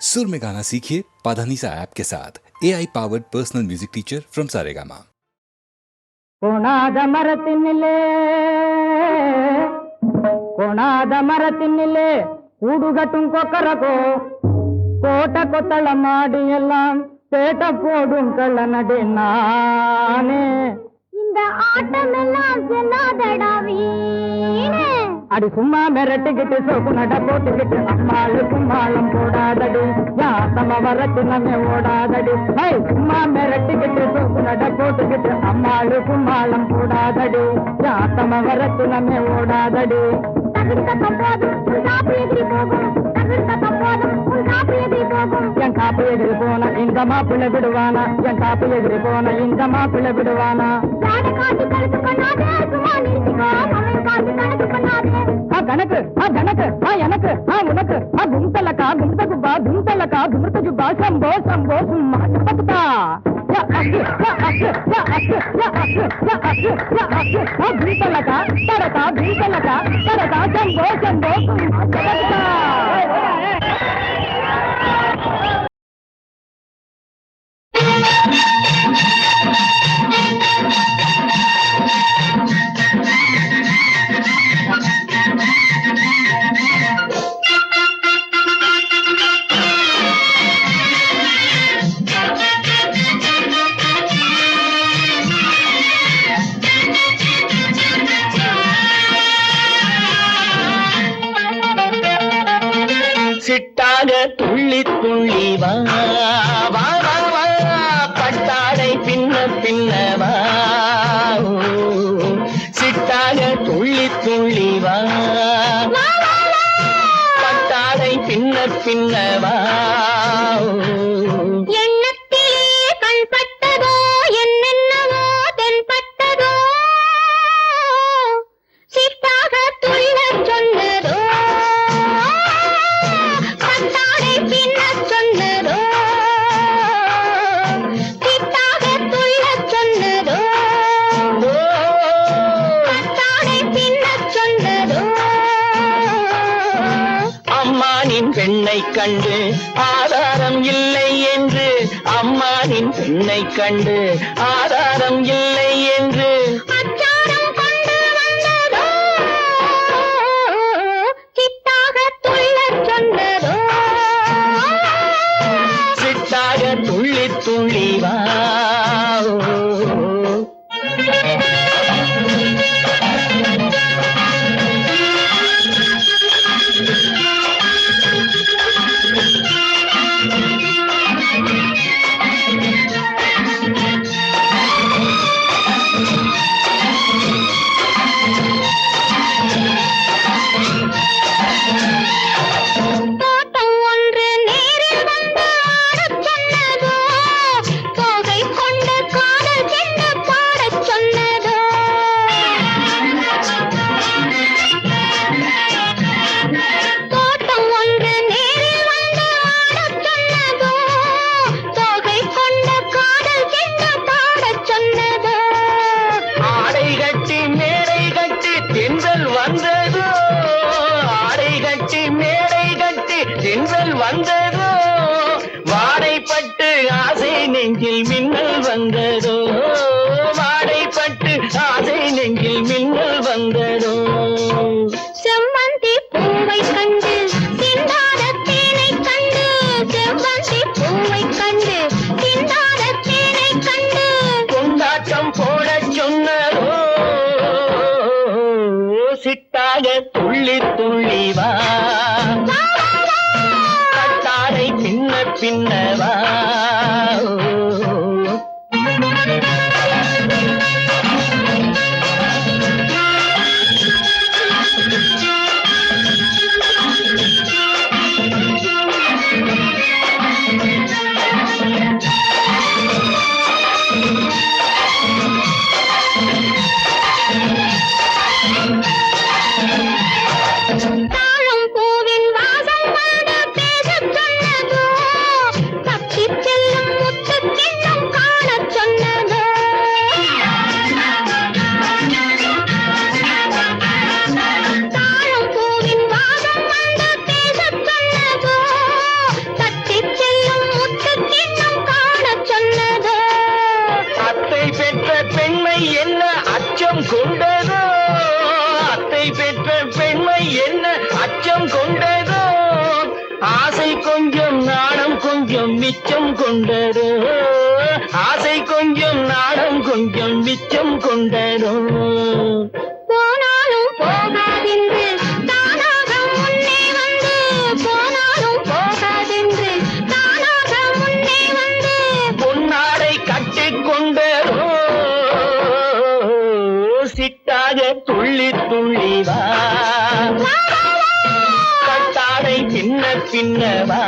सुर में गाना सीखिए पाधानीसा ऐप के साथ A I powered personal music teacher from Saregama கொணாத மரத்தினிலே கொணாத மரத்தினிலே கூடு கட்டும் கொக்கரகோ கோட்டை கொத்தள மாடி எல்லாம் பேட்ட போடும் கள்ள நடி நானே இந்த ஆட்டம் எல்லாம் செல்லாதடா வீணே அடி சும்மா மிரட்டிக்கிட்டு சோப்பு நட போட்டுக்கிட்டு அம்மாளுக்கும் கும்மாளம் போடாதடி. யாத்தம வரட்டு நம்ம ஓடாதடி. ஹை சும்மா மிரட்டிக்கிட்டு சோப்பு நட போட்டுக்கிட்டு அம்மாளுக்கும் கும்மாளம் போடாதடி. யாத்தம வரட்டு நம்ம ஓடாதடி. தவிர்க்க காப்பு எதிரி போகும் தவிர்க்க போதும் உன் என் காப்பு எதிரி போன இந்த மாப்பிள்ளை விடுவானா? என் காப்பு எதிரி போன இந்த மாப்பிள்ளை விடுவானா கணக்கு ஆ கணக்கு ஆ எனக்கு ஆ உனக்கு ஆ கும்தலக்கா கும்த குப்பா கும்தலக்கா குமிர்த்த ஜுப்பா சம்போ சம்போ சும்மா சப்பத்துக்கா யா அக்கு யா அக்கு யா அக்கு யா அக்கு சிட்டாக துள்ளி துள்ளி வா. வா வா பட்டாடை பின்ன பின்ன வா. ஓ, சிட்டாக துள்ளி துள்ளி வா. பட்டாடை பின்ன பின்ன உன்னை கண்டு ஆதாரம் இல்லை என்று பின்னவா? அச்சம் கொண்டதோ? அத்தை பெற்ற பெண்மை என்ன அச்சம் கொண்டதோ? ஆசை கொஞ்சம் நாணம் கொஞ்சம் மிச்சம் கொண்டதோ? ஆசை கொஞ்சம் நாணம் கொஞ்சம் மிச்சம் கொண்டதோ? போனாலும் போகாதின் வா கட்டாடை பின்ன பின்னவா.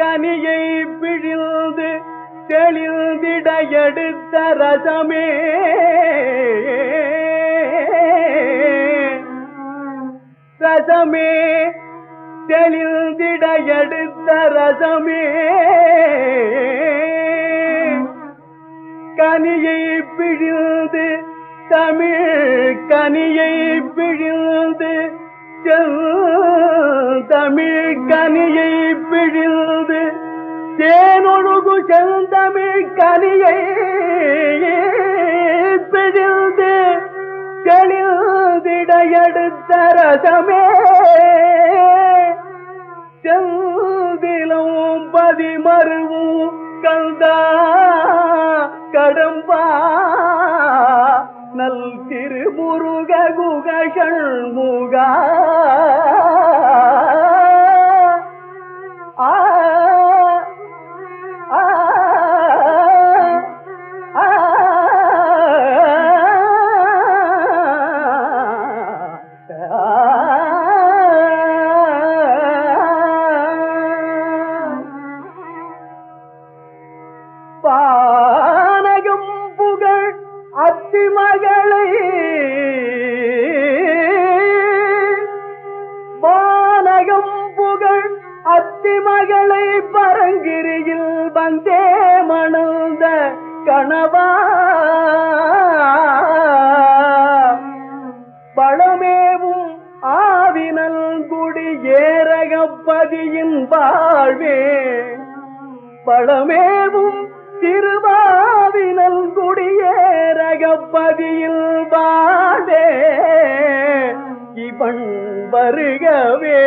கனியை பிழிந்து தெளிந்திட எடுத்த ரசமே. ரசமே தெளிந்திட எடுத்த ரசமே. கனியை பிழிந்து தமிழ் கனியை பிழிந்து தமிழ் கனியை பிழிந்து தேனொழுகு செந்தமிழ் கனியை பிழிந்து தெளிந்திட எடுத்த ரசமே. செந்திலும் பதிமருவும் கந்தா கடம்பா. நல் திருமுருக குகஷள் முகா கணவா பழமேவும் ஆவினல் குடி ஏரகப்பதியின் வாழ்வே. பழமேவும் திருவாவினல் குடி ஏரகப்பதியில் வாழே இவன் வருகவே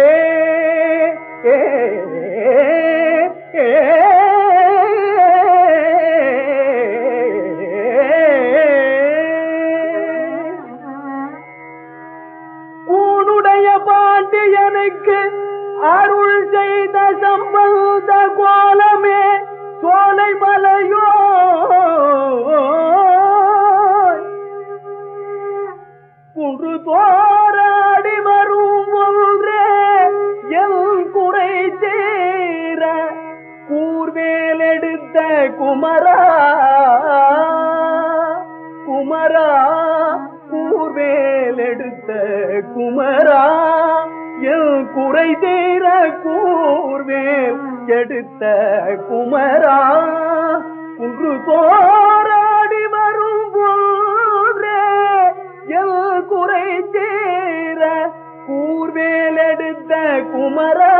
வேதம் வந்த கோலமே சோலை மலையோ குன்று தோராடி வரும் ஒன்றே எல் குறை தீர கூர்வேல் எடுத்த குமரா. குமரா கூர்வேல் எடுத்த குமரா. எல் குறை தீர கூர்வேல் எடுத்த குமரா குன்று போராடி வரும் போன்றே எல் குறை சேர கூர்வேல் எடுத்த குமரா.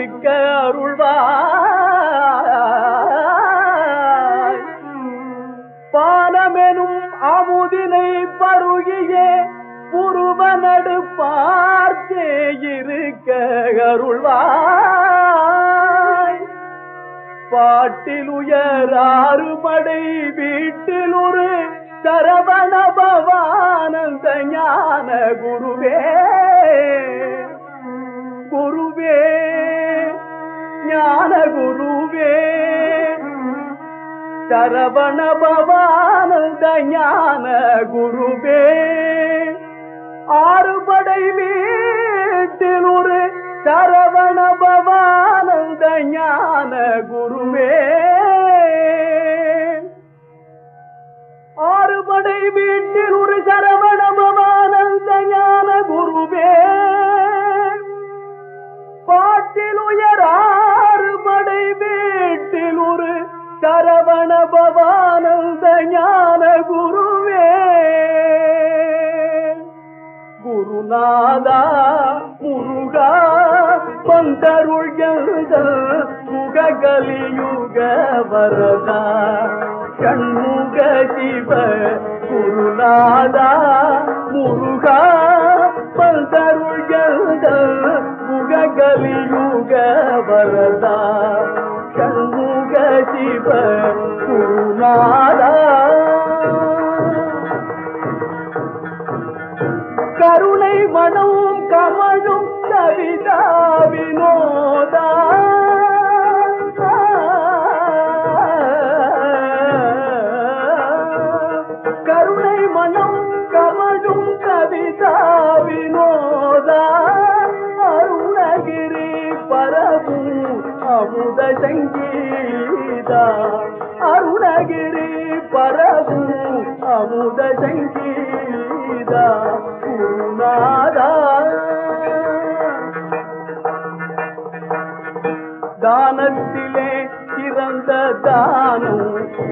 இருக்க அருள்வாய். பானமெனும் அமுதினை பருகியே உருவனடு பார்த்தே இருக்க அருள்வாய். பாட்டில் உயராறு படை வீட்டில் ஒரு சரவண பவானந்த ஞான குருவே. குருவே ஞான குருவே சரவண பவானந்த ஞான குருவே ஆறுபடை வீட்டில் ஒரு சரவண பவானந்த ஞான குருவே ஆறுபடை வீட்டில் ஒரு சரவண பவானந்த ஞான குருவே பாட்டில் உயர் சரவண பவானந்த ஞான குருவே குருநாதா முருகா பந்தருள் முககலியுக வரதா கண்முக சிவ குருநாதா முருகா பந்தருள் முககலியுக வரதா குருநாதா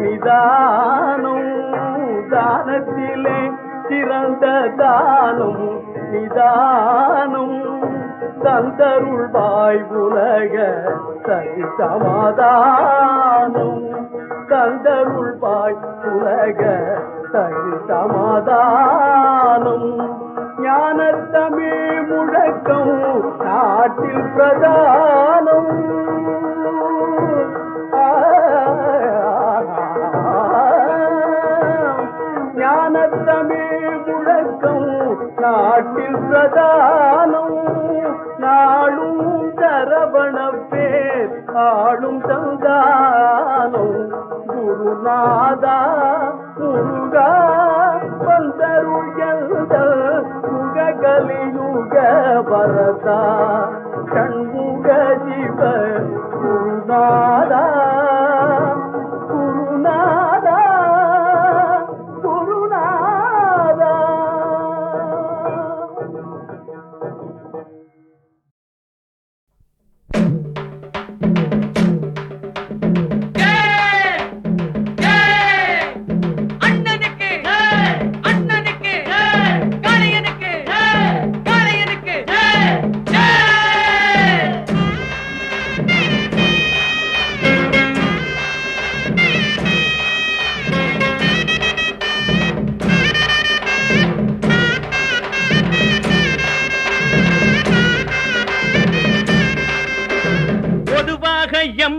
நிதானம் தானத்திலே சிறந்த தானம். நிதானம் தந்தருள்வாய் உலக சரி சமாதானம். தந்தருள்வாய் உலக சரி சமாதானம். ஞானத்தமிழ் முழக்கம் நாட்டில் பிரதானம். நாட்டில் நாளும் சரவண பேர் ஆளும் சந்தானம். குருநாதா முருகா பந்தருள் முககலியுக வரதா. கண்முக சிவ குருநாதா.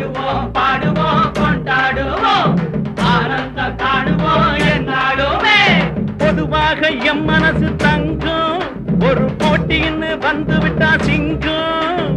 ஆடுவோம் பாடுவோம் கொண்டாடுவோம் ஆனந்த காணுவோம் என்னாலுமே பொதுவாக எம் மனசு தங்கும். ஒரு போட்டின்னு வந்து விட்டா சிங்கம்.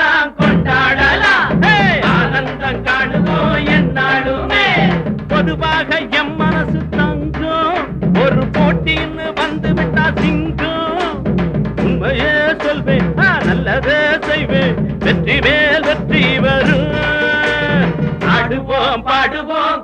ஆடுவோம் பாடுவோம்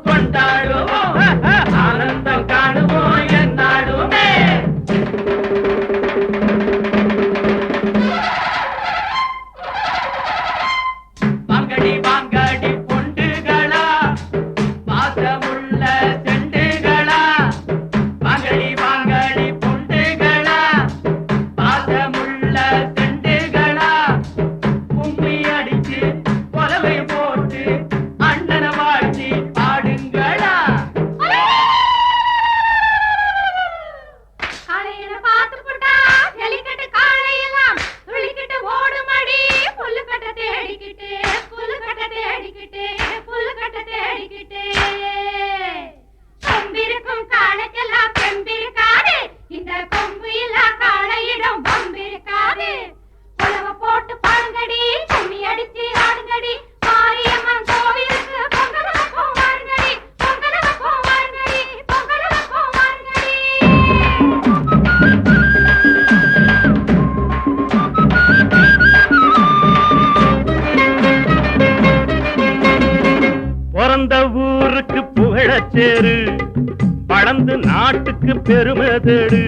வளர்ந்து நாட்டுக்கு பெருமை தேடு.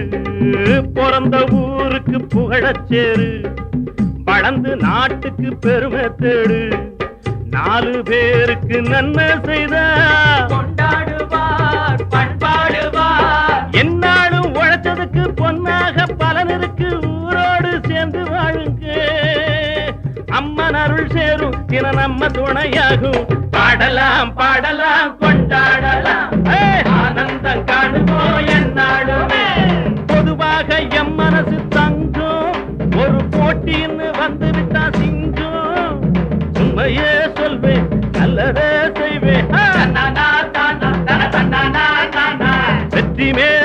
பிறந்த ஊருக்கு புகழச்சேரு வளர்ந்து நாட்டுக்கு பெருமை தேடு. நாலு பேருக்கு நன்மை செய்த. கொண்டாடுவார் பண்பாடுவார். என்னாலும் உழைச்சதுக்கு பொன்னாக அருள் சேரும். தின நம்ம துணையாகும். பாடலாம் பாடலாம் கொண்டாடலாம். ஆனந்தம் காணுமோ என்னாடுமே பொதுவாக எம் மனசு தங்கும். ஒரு போட்டின்னு வந்து விட்டா சிங்கும். சும்மையே சொல்வேன் நல்லதே செய்வேன். வெற்றி மேல்